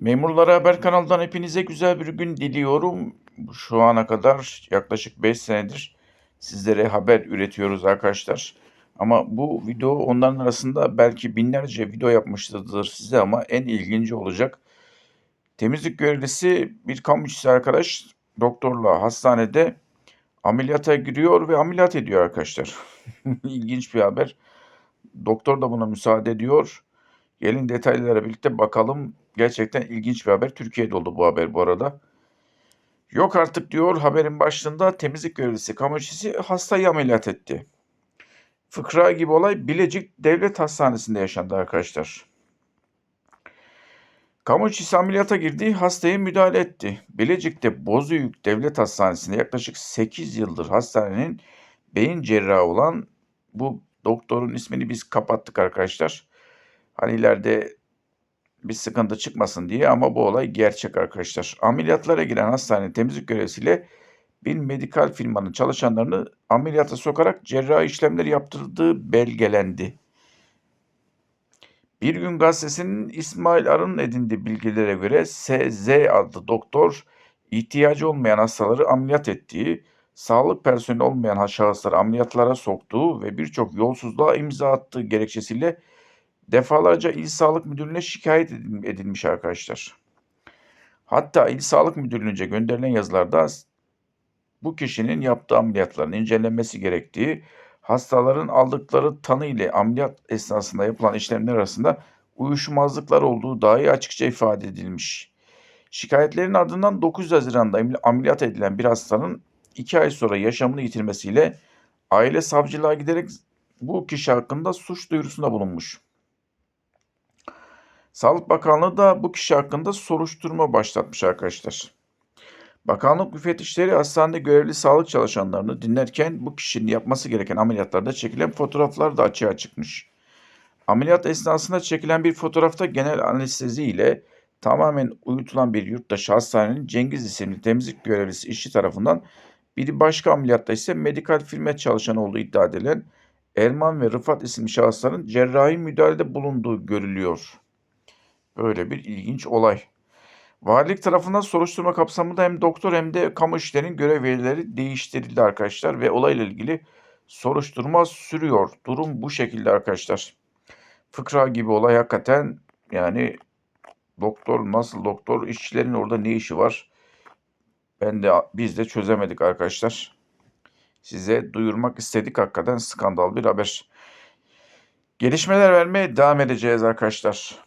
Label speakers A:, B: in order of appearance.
A: Memurlara Haber kanalından hepinize güzel bir gün diliyorum. Şu ana kadar yaklaşık 5 senedir sizlere haber üretiyoruz arkadaşlar. Ama bu video onların arasında belki binlerce video yapmıştır size ama en ilginci olacak. Temizlik görevlisi bir kamu işçisi arkadaş doktorla hastanede ameliyata giriyor ve ameliyat ediyor arkadaşlar. İlginç bir haber. Doktor da buna müsaade ediyor. Gelin detaylara birlikte bakalım. Gerçekten ilginç bir haber. Türkiye'de oldu bu haber bu arada. Yok artık diyor haberin başlığında temizlik görevlisi kamu işçisi hastayı ameliyat etti. Fıkra gibi olay Bilecik Devlet Hastanesi'nde yaşandı arkadaşlar. Kamu ameliyata girdi, hastaya müdahale etti. Bilecik'te Bozüyük Devlet Hastanesi'nde yaklaşık 8 yıldır hastanenin beyin cerrahı olan bu doktorun ismini biz kapattık arkadaşlar. Hani ileride bir sıkıntı çıkmasın diye ama bu olay gerçek arkadaşlar. Ameliyatlara giren hastanenin temizlik görevlisiyle bir medikal firmanın çalışanlarını ameliyata sokarak cerrahi işlemleri yaptırdığı belgelendi. Bir gün gazetesinin İsmail Arı'nın edindiği bilgilere göre SZ adlı doktor ihtiyacı olmayan hastaları ameliyat ettiği, sağlık personeli olmayan şahısları ameliyatlara soktuğu ve birçok yolsuzluğa imza attığı gerekçesiyle defalarca İl Sağlık Müdürlüğü'ne şikayet edilmiş arkadaşlar. Hatta İl Sağlık Müdürlüğü'nce gönderilen yazılarda bu kişinin yaptığı ameliyatların incelenmesi gerektiği, hastaların aldıkları tanı ile ameliyat esnasında yapılan işlemler arasında uyuşmazlıklar olduğu dahi açıkça ifade edilmiş. Şikayetlerin ardından 9 Haziran'da ameliyat edilen bir hastanın 2 ay sonra yaşamını yitirmesiyle aile savcılığa giderek bu kişi hakkında suç duyurusunda bulunmuş. Sağlık Bakanlığı da bu kişi hakkında soruşturma başlatmış arkadaşlar. Bakanlık müfettişleri hastanede görevli sağlık çalışanlarını dinlerken bu kişinin yapması gereken ameliyatlarda çekilen fotoğraflar da açığa çıkmış. Ameliyat esnasında çekilen bir fotoğrafta genel anestezi ile tamamen uyutulan bir yurttaş hastanenin Cengiz isimli temizlik görevlisi işçi tarafından bir başka ameliyatta ise medikal firma çalışanı olduğu iddia edilen Erman ve Rıfat isimli şahısların cerrahi müdahalede bulunduğu görülüyor. Böyle bir ilginç olay. Valilik tarafından soruşturma kapsamında hem doktor hem de kamu işlerinin görev verileri değiştirildi arkadaşlar ve olayla ilgili soruşturma sürüyor. Durum bu şekilde arkadaşlar. Fıkra gibi olay hakikaten yani doktor nasıl doktor işçilerin orada ne işi var? Ben de biz de çözemedik arkadaşlar. Size duyurmak istedik hakikaten skandal bir haber. Gelişmeler vermeye devam edeceğiz arkadaşlar.